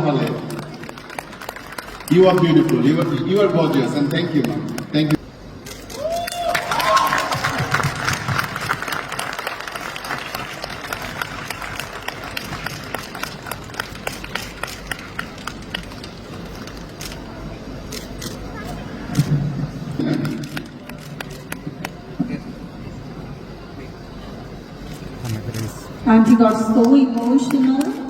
Mahale. You are beautiful. You are, you are gorgeous. And thank you, ma'am. Thank you. I got so emotional.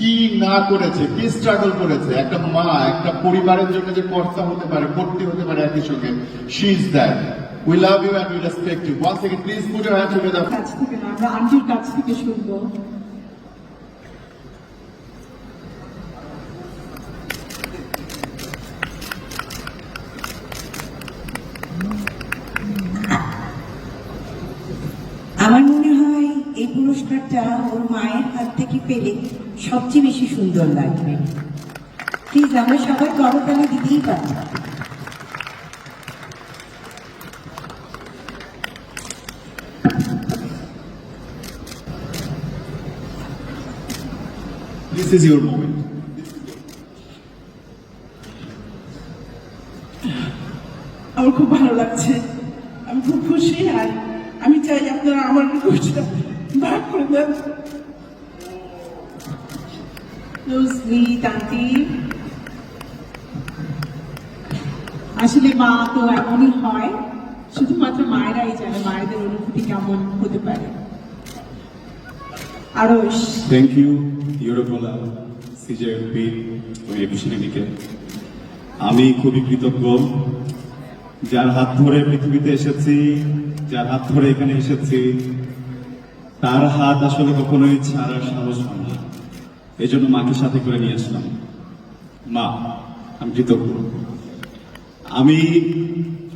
কি না করেছে, কি struggle করেছে? একটা মা, একটা পরিবারের জন্য যে কর্তা হতে পারে কর্তী হতে পারে একই সঙ্গে she is that we love you and we respect you once second please put your hand together কাছ থেকে না, আমরা আন্টির কাছ থেকে শুনব। আমার মনে হয় এই পুরস্কারটা ওর মায়ের হাত থেকে পেলে। সবচেয়ে বেশি সুন্দর লাগবে। প্লিজ আমরা সবাই করতালি দিতেই পারি। দিস ইজ ইউর মোমেন্ট আমার খুব ভালো লাগছে। আমি খুব খুশি আর আমি চাই আপনারা আমার খুশিটা ভাগ করে দেন। Sweet, auntie. আসলে মা তো এমনই হয় শুধুমাত্র মায়েরাই জানে মায়েদের অনুভূতি কেমন হতে পারে। আরশ। থ্যাংক ইউ ইউরোপোলা সিজেপি ও একুশে লিগে আমি খুবই কৃতজ্ঞ যার হাত ধরে পৃথিবীতে এসেছি যার হাত ধরে এখানে এসেছি তার হাত আসলে কখনোই ছাড়ার সাহস হয় না। এই জন্য মাকে সাথে করে নিয়ে আসলাম। মা, আমি কৃতজ্ঞ। আমি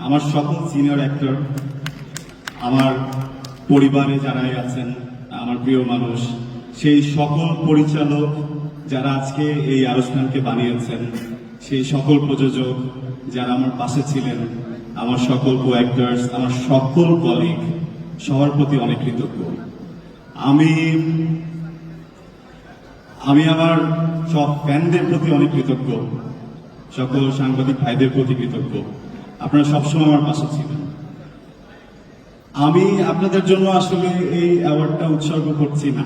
আমার সকল সিনিয়র অ্যাক্টর, আমার পরিবারে যারাই আছেন, আমার প্রিয় মানুষ, সেই সকল পরিচালক যারা আজকে এই আনুষ্ঠানকে বানিয়েছেন, সেই সকল প্রযোজক যারা আমার পাশে ছিলেন, আমার সকল কো অ্যাক্টার্স আমার সকল কলিগ সবার প্রতি অনেক কৃতজ্ঞ। আমি আমি আমার সব ফ্যানদের প্রতি অনেক কৃতজ্ঞ। সকল সাংবাদিক ভাইদের প্রতি কৃতজ্ঞ। আপনারা সবসময় আমার পাশে ছিলেন। আমি আপনাদের জন্য আসলে এই অ্যাওয়ার্ডটা উৎসর্গ করছি না।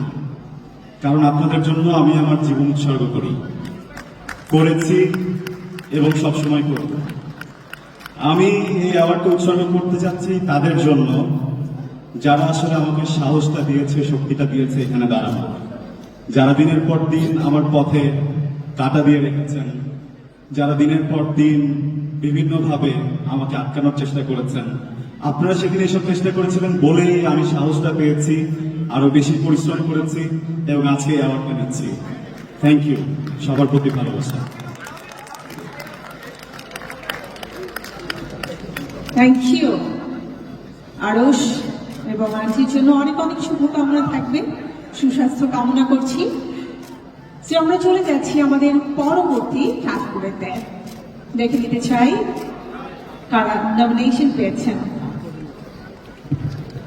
কারণ আপনাদের জন্য আমি আমার জীবন উৎসর্গ করি। করেছি এবং সবসময় করব। আমি এই অ্যাওয়ার্ডটা উৎসর্গ করতে যাচ্ছি তাদের জন্য, যারা আসলে আমাকে সাহসটা দিয়েছে, শক্তিটা দিয়েছে এখানে দাঁড়ানো। যারা দিনের পর দিন আমার পথে কাটা দিয়ে রেখেছেন, যারা দিনের পর দিন বিভিন্নভাবে আমাকে আটকানোর চেষ্টা করেছেন, আপনারা সেদিন এসব চেষ্টা করেছিলেন বলেই আমি সাহসটা পেয়েছি, আরও বেশি পরিশ্রম করেছি এবং আজকে অ্যাওয়ার্ডটা নিচ্ছি থ্যাংক ইউ সবার প্রতি ভালোবাসা। থ্যাংক ইউ আরশ এবং আন্টির জন্য অনেক অনেক শুভকামনা থাকবে। সুস্বাস্থ্য কামনা করছি। আমরা চলে যাচ্ছি আমাদের পরবর্তী ক্যাটাগরিতে দেখে নিতে চাই কারা নমিনেশন পেয়েছেন।